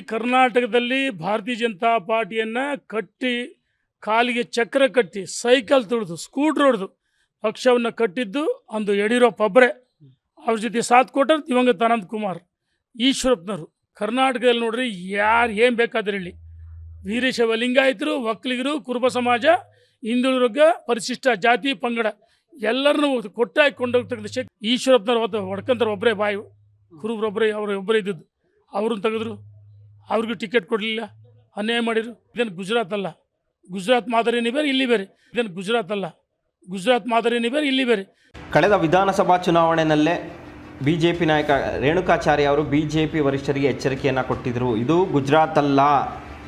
ಕರ್ನಾಟಕದಲ್ಲಿ ಭಾರತೀಯ ಜನತಾ ಪಾರ್ಟಿಯನ್ನು ಕಟ್ಟಿ ಕಾಲಿಗೆ ಚಕ್ರ ಕಟ್ಟಿ ಸೈಕಲ್ ತುಳಿದು ಸ್ಕೂಟ್ರ್ ಹೊಡೆದು ಪಕ್ಷವನ್ನು ಕಟ್ಟಿದ್ದು ಅಂದು ಯಡಿಯೂರಪ್ಪ ಒಬ್ಬರೇ. ಅವ್ರ ಜೊತೆ ಸಾಥ್ ಕೊಟ್ಟರು ದಿವಂಗತ ಅನಂತ್ ಕುಮಾರ್. ಈಶ್ವರಪ್ಪನವರು, ಕರ್ನಾಟಕದಲ್ಲಿ ನೋಡ್ರಿ ಯಾರು ಏನು ಬೇಕಾದ್ರೆ ಹೇಳಿ. ವೀರಶೈವ ಲಿಂಗಾಯತರು ಒಕ್ಕಲಿಗರು ಕುರುಬ ಸಮಾಜ, ಹಿಂದುಳಿದ ಪರಿಶಿಷ್ಟ ಜಾತಿ, ಪಂಗಡ ಎಲ್ಲರನ್ನೂ ಕೊಟ್ಟಾಗಿ ಕೊಂಡೋಗ್ತಕ್ಕಂಥ ಶಕ್ತಿ ಈಶ್ವರಪ್ಪನವ್ರು ಹೊಡ್ಕೊಂತಾರೆ ಒಬ್ಬರೇ ಬಾಯಿ ಕುರುಬ್ರೊಬ್ಬರೇ ಅವರು ಒಬ್ಬರೇ ಇದ್ದದ್ದು. ಅವ್ರನ್ನ ತೆಗೆದ್ರು. ಅವ್ರಿಗೂ ಟಿಕೆಟ್ ಕೊಡಲಿಲ್ಲ. ಅನ್ಯಾಯ ಮಾಡಿದ್ರು. ಇದೇನು ಗುಜರಾತ್ ಅಲ್ಲ. ಗುಜರಾತ್ ಮಾದರಿನೇ ಬೇರೆ, ಇಲ್ಲಿ ಬೇರೆ. ಇದೇನು ಗುಜರಾತ್ ಅಲ್ಲ. ಗುಜರಾತ್ ಮಾದರಿನೇ ಬೇರೆ, ಇಲ್ಲಿ ಬೇರೆ. ಕಳೆದ ವಿಧಾನಸಭಾ ಚುನಾವಣೆಯಲ್ಲೇ ಬಿ ಜೆ ಪಿ ನಾಯಕ ರೇಣುಕಾಚಾರ್ಯ ಅವರು ಬಿ ಜೆ ಪಿ ವರಿಷ್ಠರಿಗೆ ಎಚ್ಚರಿಕೆಯನ್ನು ಕೊಟ್ಟಿದ್ದರು ಇದು ಗುಜರಾತ್ ಅಲ್ಲ.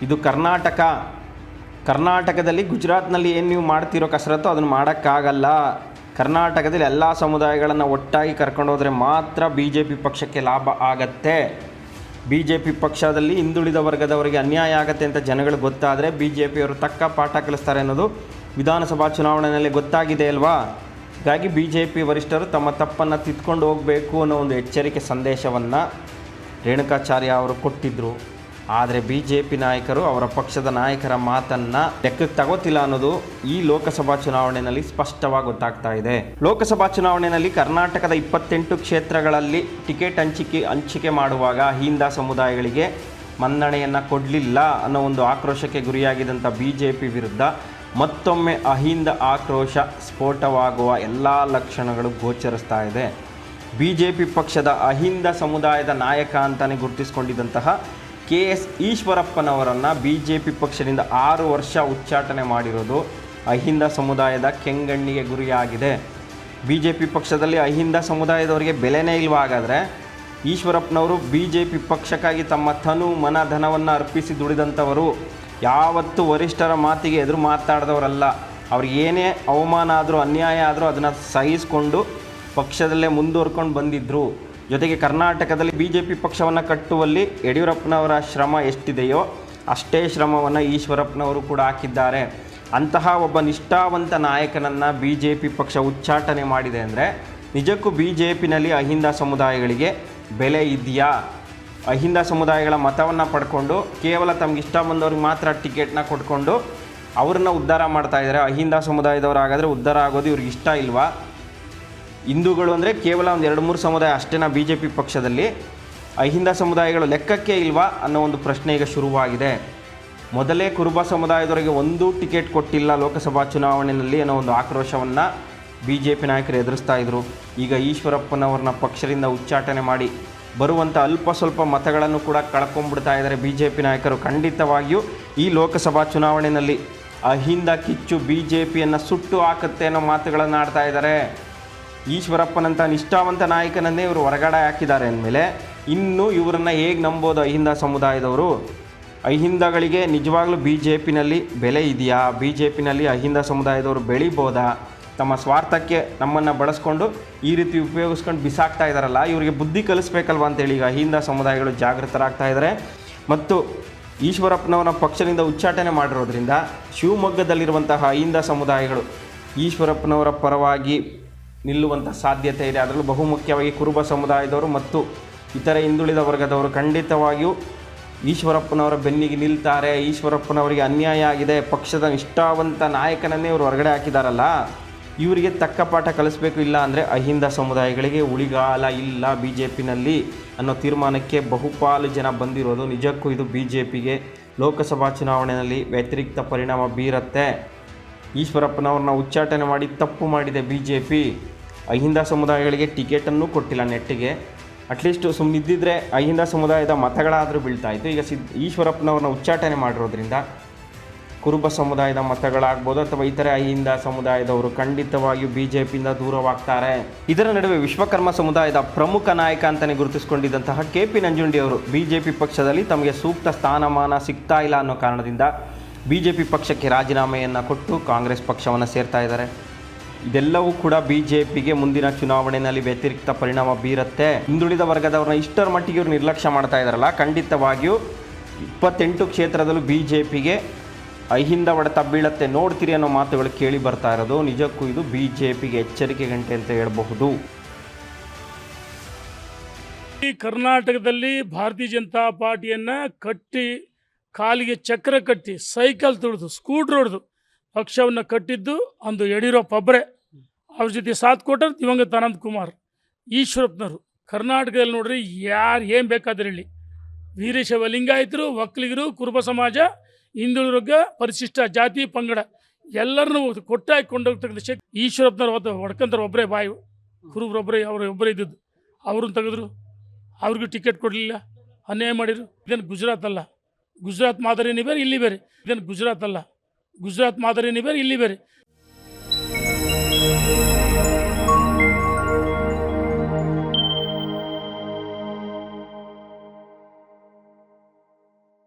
ಇದು ಕರ್ನಾಟಕ. ಕರ್ನಾಟಕದಲ್ಲಿ ಗುಜರಾತ್ನಲ್ಲಿ ಏನು ನೀವು ಮಾಡ್ತಿರೋ ಕಸರತ್ತು ಅದನ್ನು ಮಾಡೋಕ್ಕಾಗಲ್ಲ. ಕರ್ನಾಟಕದಲ್ಲಿ ಎಲ್ಲ ಸಮುದಾಯಗಳನ್ನು ಒಟ್ಟಾಗಿ ಕರ್ಕೊಂಡು ಹೋದರೆ ಮಾತ್ರ ಬಿ ಜೆ ಪಿ ಪಕ್ಷಕ್ಕೆ ಲಾಭ ಆಗತ್ತೆ. ಬಿ ಜೆ ಪಿ ಪಕ್ಷದಲ್ಲಿ ಹಿಂದುಳಿದ ವರ್ಗದವರಿಗೆ ಅನ್ಯಾಯ ಆಗತ್ತೆ ಅಂತ ಜನಗಳು ಗೊತ್ತಾದರೆ ಬಿ ಜೆ ಪಿಯವರು ತಕ್ಕ ಪಾಠ ಕಲಿಸ್ತಾರೆ ಅನ್ನೋದು ವಿಧಾನಸಭಾ ಚುನಾವಣೆಯಲ್ಲಿ ಗೊತ್ತಾಗಿದೆ ಅಲ್ವಾ? ಹೀಗಾಗಿ ಬಿ ಜೆ ಪಿ ವರಿಷ್ಠರು ತಮ್ಮ ತಪ್ಪನ್ನು ತಿದ್ಕೊಂಡು ಹೋಗಬೇಕು ಅನ್ನೋ ಒಂದು ಎಚ್ಚರಿಕೆ ಸಂದೇಶವನ್ನು ರೇಣುಕಾಚಾರ್ಯ ಅವರು ಕೊಟ್ಟಿದ್ದರು ಆದರೆ ಬಿ ಜೆ ಪಿ ನಾಯಕರು ಅವರ ಪಕ್ಷದ ನಾಯಕರ ಮಾತನ್ನು ಲೆಕ್ಕಕ್ಕೆ ತಗೋತಿಲ್ಲ ಅನ್ನೋದು ಈ ಲೋಕಸಭಾ ಚುನಾವಣೆಯಲ್ಲಿ ಸ್ಪಷ್ಟವಾಗಿ ಗೊತ್ತಾಗ್ತಾ ಇದೆ. ಲೋಕಸಭಾ ಚುನಾವಣೆಯಲ್ಲಿ ಕರ್ನಾಟಕದ ಇಪ್ಪತ್ತೆಂಟು ಕ್ಷೇತ್ರಗಳಲ್ಲಿ ಟಿಕೆಟ್ ಹಂಚಿಕೆ ಹಂಚಿಕೆ ಮಾಡುವಾಗ ಹಿಂದ ಸಮುದಾಯಗಳಿಗೆ ಮನ್ನಣೆಯನ್ನು ಕೊಡಲಿಲ್ಲ ಅನ್ನೋ ಒಂದು ಆಕ್ರೋಶಕ್ಕೆ ಗುರಿಯಾಗಿದ್ದಂಥ ಬಿ ಜೆ ಪಿ ವಿರುದ್ಧ ಮತ್ತೊಮ್ಮೆ ಅಹಿಂದ ಆಕ್ರೋಶ ಸ್ಫೋಟವಾಗುವ ಎಲ್ಲ ಲಕ್ಷಣಗಳು ಗೋಚರಿಸ್ತಾ ಇದೆ. ಬಿ ಜೆ ಪಿ ಪಕ್ಷದ ಅಹಿಂದ ಸಮುದಾಯದ ನಾಯಕ ಅಂತಲೇ ಗುರುತಿಸಿಕೊಂಡಿದ್ದಂತಹ ಕೆ ಎಸ್ ಈಶ್ವರಪ್ಪನವರನ್ನು ಬಿ ಜೆ ಪಿ ಪಕ್ಷದಿಂದ ಆರು ವರ್ಷ ಉಚ್ಚಾಟನೆ ಮಾಡಿರೋದು ಅಹಿಂದ ಸಮುದಾಯದ ಕೆಂಗಣ್ಣಿಗೆ ಗುರಿಯಾಗಿದೆ. ಬಿ ಜೆ ಪಿ ಪಕ್ಷದಲ್ಲಿ ಅಹಿಂದ ಸಮುದಾಯದವರಿಗೆ ಬೆಲೆನೇ ಇಲ್ವಾ ಹಾಗಾದರೆ ಈಶ್ವರಪ್ಪನವರು ಬಿ ಜೆ ಪಿ ಪಕ್ಷಕ್ಕಾಗಿ ತಮ್ಮ ತನು ಮನ ಧನವನ್ನು ಅರ್ಪಿಸಿ ದುಡಿದಂಥವರು ಯಾವತ್ತೂ ವರಿಷ್ಠರ ಮಾತಿಗೆ ಎದುರು ಮಾತಾಡಿದವರಲ್ಲ. ಅವ್ರಿಗೆ ಏನೇ ಅವಮಾನ ಆದರೂ, ಅನ್ಯಾಯ ಆದರೂ ಅದನ್ನು ಸಹಿಸಿಕೊಂಡು ಪಕ್ಷದಲ್ಲೇ ಮುಂದುವರ್ಕೊಂಡು ಬಂದಿದ್ದರು ಜೊತೆಗೆ ಕರ್ನಾಟಕದಲ್ಲಿ ಬಿ ಜೆ ಪಿ ಪಕ್ಷವನ್ನು ಕಟ್ಟುವಲ್ಲಿ ಯಡಿಯೂರಪ್ಪನವರ ಶ್ರಮ ಎಷ್ಟಿದೆಯೋ ಅಷ್ಟೇ ಶ್ರಮವನ್ನು ಈಶ್ವರಪ್ಪನವರು ಕೂಡ ಹಾಕಿದ್ದಾರೆ. ಅಂತಹ ಒಬ್ಬ ನಿಷ್ಠಾವಂತ ನಾಯಕನನ್ನು ಬಿ ಜೆ ಪಿ ಪಕ್ಷ ಉಚ್ಚಾಟನೆ ಮಾಡಿದೆ ಅಂದರೆ ನಿಜಕ್ಕೂ ಬಿ ಜೆ ಪಿನಲ್ಲಿ ಅಹಿಂದ ಸಮುದಾಯಗಳಿಗೆ ಬೆಲೆ ಇದೆಯಾ? ಅಹಿಂದ ಸಮುದಾಯಗಳ ಮತವನ್ನು ಪಡ್ಕೊಂಡು ಕೇವಲ ತಮ್ಗೆ ಇಷ್ಟ ಬಂದವ್ರಿಗೆ ಮಾತ್ರ ಟಿಕೆಟ್ನ ಕೊಟ್ಕೊಂಡು ಅವ್ರನ್ನ ಉದ್ಧಾರ ಮಾಡ್ತಾ ಇದ್ದಾರೆ. ಅಹಿಂದ ಸಮುದಾಯದವರಾಗಾದರೆ ಉದ್ಧಾರ ಆಗೋದು ಇವ್ರಿಗೆ ಇಷ್ಟ ಇಲ್ವಾ? ಹಿಂದೂಗಳು ಅಂದರೆ ಕೇವಲ ಒಂದು ಎರಡು ಮೂರು ಸಮುದಾಯ ಅಷ್ಟೇನ ಬಿ ಜೆ ಪಿ ಪಕ್ಷದಲ್ಲಿ. ಅಹಿಂದ ಸಮುದಾಯಗಳು ಲೆಕ್ಕಕ್ಕೆ ಇಲ್ವಾ ಅನ್ನೋ ಒಂದು ಪ್ರಶ್ನೆ ಈಗ ಶುರುವಾಗಿದೆ. ಮೊದಲೇ ಕುರುಬ ಸಮುದಾಯದವರಿಗೆ ಒಂದು ಟಿಕೆಟ್ ಕೊಟ್ಟಿಲ್ಲ ಲೋಕಸಭಾ ಚುನಾವಣೆಯಲ್ಲಿ ಅನ್ನೋ ಒಂದು ಆಕ್ರೋಶವನ್ನು ಬಿ ಜೆ ಪಿ ನಾಯಕರು ಎದುರಿಸ್ತಾ ಇದ್ದರು ಈಗ ಈಶ್ವರಪ್ಪನವ್ರನ್ನ ಪಕ್ಷದಿಂದ ಉಚ್ಚಾಟನೆ ಮಾಡಿ ಬರುವಂಥ ಅಲ್ಪ ಸ್ವಲ್ಪ ಮತಗಳನ್ನು ಕೂಡ ಕಳ್ಕೊಂಡ್ಬಿಡ್ತಾ ಇದ್ದಾರೆ ಬಿ ಜೆ ಪಿ ನಾಯಕರು. ಖಂಡಿತವಾಗಿಯೂ ಈ ಲೋಕಸಭಾ ಚುನಾವಣೆಯಲ್ಲಿ ಅಹಿಂದ ಕಿಚ್ಚು ಬಿ ಜೆ ಪಿಯನ್ನು ಸುಟ್ಟು ಹಾಕುತ್ತೆ ಅನ್ನೋ ಮಾತುಗಳನ್ನು ಆಡ್ತಾ ಇದ್ದಾರೆ. ಈಶ್ವರಪ್ಪನಂಥ ನಿಷ್ಠಾವಂತ ನಾಯಕನನ್ನೇ ಇವರು ಹೊರಗಡೆ ಹಾಕಿದ್ದಾರೆ ಅಂದಮೇಲೆ ಇನ್ನು ಇವರನ್ನು ಹೇಗೆ ನಂಬೋದು ಅಹಿಂದ ಸಮುದಾಯದವರು? ಅಹಿಂದಗಳಿಗೆ ನಿಜವಾಗ್ಲೂ ಬಿ ಜೆ ಪಿನಲ್ಲಿ ಬೆಲೆ ಇದೆಯಾ? ಬಿ ಜೆ ಪಿನಲ್ಲಿ ಅಹಿಂದ ಸಮುದಾಯದವರು ಬೆಳಿಬೋದಾ? ತಮ್ಮ ಸ್ವಾರ್ಥಕ್ಕೆ ನಮ್ಮನ್ನು ಬಳಸ್ಕೊಂಡು ಈ ರೀತಿ ಉಪಯೋಗಿಸ್ಕೊಂಡು ಬಿಸಾಕ್ತಾ ಇದ್ದಾರಲ್ಲ ಇವರಿಗೆ ಬುದ್ಧಿ ಕಲಿಸ್ಬೇಕಲ್ವ ಅಂತೇಳಿ ಈಗ ಅಹಿಂದ ಸಮುದಾಯಗಳು ಜಾಗೃತರಾಗ್ತಾ ಇದ್ದಾರೆ ಮತ್ತು ಈಶ್ವರಪ್ಪನವರ ಪಕ್ಷದಿಂದ ಉಚ್ಚಾಟನೆ ಮಾಡಿರೋದ್ರಿಂದ ಶಿವಮೊಗ್ಗದಲ್ಲಿರುವಂತಹ ಅಹಿಂದ ಸಮುದಾಯಗಳು ಈಶ್ವರಪ್ಪನವರ ಪರವಾಗಿ ನಿಲ್ಲುವಂಥ ಸಾಧ್ಯತೆ ಇದೆ. ಅದರಲ್ಲೂ ಬಹುಮುಖ್ಯವಾಗಿ ಕುರುಬ ಸಮುದಾಯದವರು ಮತ್ತು ಇತರ ಹಿಂದುಳಿದ ವರ್ಗದವರು ಖಂಡಿತವಾಗಿಯೂ ಈಶ್ವರಪ್ಪನವರ ಬೆನ್ನಿಗೆ ನಿಲ್ತಾರೆ. ಈಶ್ವರಪ್ಪನವರಿಗೆ ಅನ್ಯಾಯ ಆಗಿದೆ. ಪಕ್ಷದ ನಿಷ್ಠಾವಂತ ನಾಯಕನನ್ನೇ ಇವರು ಹೊರಗಡೆ ಹಾಕಿದಾರಲ್ಲ. ಇವರಿಗೆ ತಕ್ಕ ಪಾಠ ಕಲಿಸ್ಬೇಕು ಇಲ್ಲ ಅಂದರೆ ಅಹಿಂದ ಸಮುದಾಯಗಳಿಗೆ ಉಳಿಗಾಲ ಇಲ್ಲ ಬಿ ಜೆ ಪಿನಲ್ಲಿ ಅನ್ನೋ ತೀರ್ಮಾನಕ್ಕೆ ಬಹುಪಾಲು ಜನ ಬಂದಿರೋದು ನಿಜಕ್ಕೂ ಇದು ಬಿ ಜೆ ಪಿಗೆ ಲೋಕಸಭಾ ಚುನಾವಣೆಯಲ್ಲಿ ವ್ಯತಿರಿಕ್ತ ಪರಿಣಾಮ ಬೀರತ್ತೆ. ಈಶ್ವರಪ್ಪನವ್ರನ್ನ ಉಚ್ಚಾಟನೆ ಮಾಡಿ ತಪ್ಪು ಮಾಡಿದೆ ಬಿ ಜೆ ಪಿ ಅಹಿಂದ ಸಮುದಾಯಗಳಿಗೆ ಟಿಕೆಟನ್ನು ಕೊಟ್ಟಿಲ್ಲ ನೆಟ್ಟಿಗೆ. ಅಟ್ಲೀಸ್ಟ್ ಸುಮ್ಮನಿದ್ದಿದ್ರೆ ಅಹಿಂದ ಸಮುದಾಯದ ಮತಗಳಾದರೂ ಬೀಳ್ತಾ ಇತ್ತು. ಈಗ ಸಿದ್ ಈಶ್ವರಪ್ಪನವ್ರನ್ನ ಉಚ್ಚಾಟನೆ ಮಾಡಿರೋದ್ರಿಂದ ಕುರುಬ ಸಮುದಾಯದ ಮತಗಳಾಗ್ಬೋದು ಅಥವಾ ಇತರೆ ಅಹಿಂದ ಸಮುದಾಯದವರು ಖಂಡಿತವಾಗಿಯೂ ಬಿ ಜೆ ಪಿಯಿಂದ ದೂರವಾಗ್ತಾರೆ. ಇದರ ನಡುವೆ ವಿಶ್ವಕರ್ಮ ಸಮುದಾಯದ ಪ್ರಮುಖ ನಾಯಕ ಅಂತಲೇ ಗುರುತಿಸಿಕೊಂಡಿದ್ದಂತಹ ಕೆ ಪಿ ನಂಜುಂಡಿ ಅವರು ಬಿ ಜೆ ಪಿ ಪಕ್ಷದಲ್ಲಿ ತಮಗೆ ಸೂಕ್ತ ಸ್ಥಾನಮಾನ ಸಿಗ್ತಾ ಇಲ್ಲ ಅನ್ನೋ ಕಾರಣದಿಂದ ಬಿ ಜೆ ಪಿ ಪಕ್ಷಕ್ಕೆ ರಾಜೀನಾಮೆಯನ್ನು ಕೊಟ್ಟು ಕಾಂಗ್ರೆಸ್ ಪಕ್ಷವನ್ನು ಸೇರ್ತಾ ಇದ್ದಾರೆ. ಇದೆಲ್ಲವೂ ಕೂಡ ಬಿ ಜೆ ಪಿಗೆ ಮುಂದಿನ ಚುನಾವಣೆಯಲ್ಲಿ ವ್ಯತಿರಿಕ್ತ ಪರಿಣಾಮ ಬೀರುತ್ತೆ. ಹಿಂದುಳಿದ ವರ್ಗದವ್ರನ್ನ ಇಷ್ಟರ ಮಟ್ಟಿಗೆ ಇವರು ನಿರ್ಲಕ್ಷ್ಯ ಮಾಡ್ತಾ ಇದ್ದಾರಲ್ಲ, ಖಂಡಿತವಾಗಿಯೂ ಇಪ್ಪತ್ತೆಂಟು ಕ್ಷೇತ್ರದಲ್ಲೂ ಬಿ ಜೆ ಪಿಗೆ ಅಹಿಂದ ಹೊಡೆತ ಬೀಳತ್ತೆ ನೋಡ್ತೀರಿ ಅನ್ನೋ ಮಾತುಗಳು ಕೇಳಿ ಬರ್ತಾ ಇರೋದು. ನಿಜಕ್ಕೂ ಇದು ಬಿ ಜೆ ಪಿಗೆ ಎಚ್ಚರಿಕೆ ಗಂಟೆ ಅಂತ ಹೇಳಬಹುದು. ಈ ಕರ್ನಾಟಕದಲ್ಲಿ ಭಾರತೀಯ ಜನತಾ ಪಾರ್ಟಿಯನ್ನು ಕಟ್ಟಿ ಕಾಲಿಗೆ ಚಕ್ರ ಕಟ್ಟಿ ಸೈಕಲ್ ತುಳಿದು, ಸ್ಕೂಟ್ರ್ ಹೊಡೆದು ಪಕ್ಷವನ್ನು ಕಟ್ಟಿದ್ದು ಅಂದು ಯಡಿಯೂರಪ್ಪ ಒಬ್ಬರೇ. ಅವ್ರ ಜೊತೆ ಸಾಥ್ ಕೊಟ್ಟರು ದಿವಂಗತ ಅನಂತ್ ಕುಮಾರ್. ಈಶ್ವರಪ್ಪನವರು, ಕರ್ನಾಟಕದಲ್ಲಿ ನೋಡ್ರಿ ಯಾರು ಏನು ಬೇಕಾದ್ರೆ ಹೇಳಿ. ವೀರಶೈವ ಲಿಂಗಾಯತರು ಒಕ್ಕಲಿಗರು ಕುರುಬ ಸಮಾಜ, ಹಿಂದುಳಿದ ಪರಿಶಿಷ್ಟ ಜಾತಿ, ಪಂಗಡ ಎಲ್ಲರನ್ನೂ ಕೊಟ್ಟಾಗಿ ಕೊಂಡೋಗ್ತಕ್ಕಂಥ ಶಕ್ತಿ ಈಶ್ವರಪ್ಪನವ್ರು ಹೊಡ್ಕೊಂತಾರೆ ಒಬ್ಬರೇ ಬಾಯಿ. ಕುರುಬ್ರೊಬ್ಬರೇ ಅವರು ಒಬ್ಬರೇ ಇದ್ದದ್ದು. ಅವ್ರನ್ನ ತೆಗೆದ್ರು. ಅವ್ರಿಗೂ ಟಿಕೆಟ್ ಕೊಡಲಿಲ್ಲ. ಅನ್ಯಾಯ ಮಾಡಿದ್ರು. ಇದೇನು ಗುಜರಾತ್ ಅಲ್ಲ. ಗುಜರಾತ್ ಮಾದರಿನೇ ಬೇರೆ ಇಲ್ಲಿ ಬೇರೆ. ಇದೇನು ಗುಜರಾತ್ ಅಲ್ಲ. ಗುಜರಾತ್ ಮಾದರಿನೇ ಬೇರೆ ಇಲ್ಲಿ ಬೇರೆ.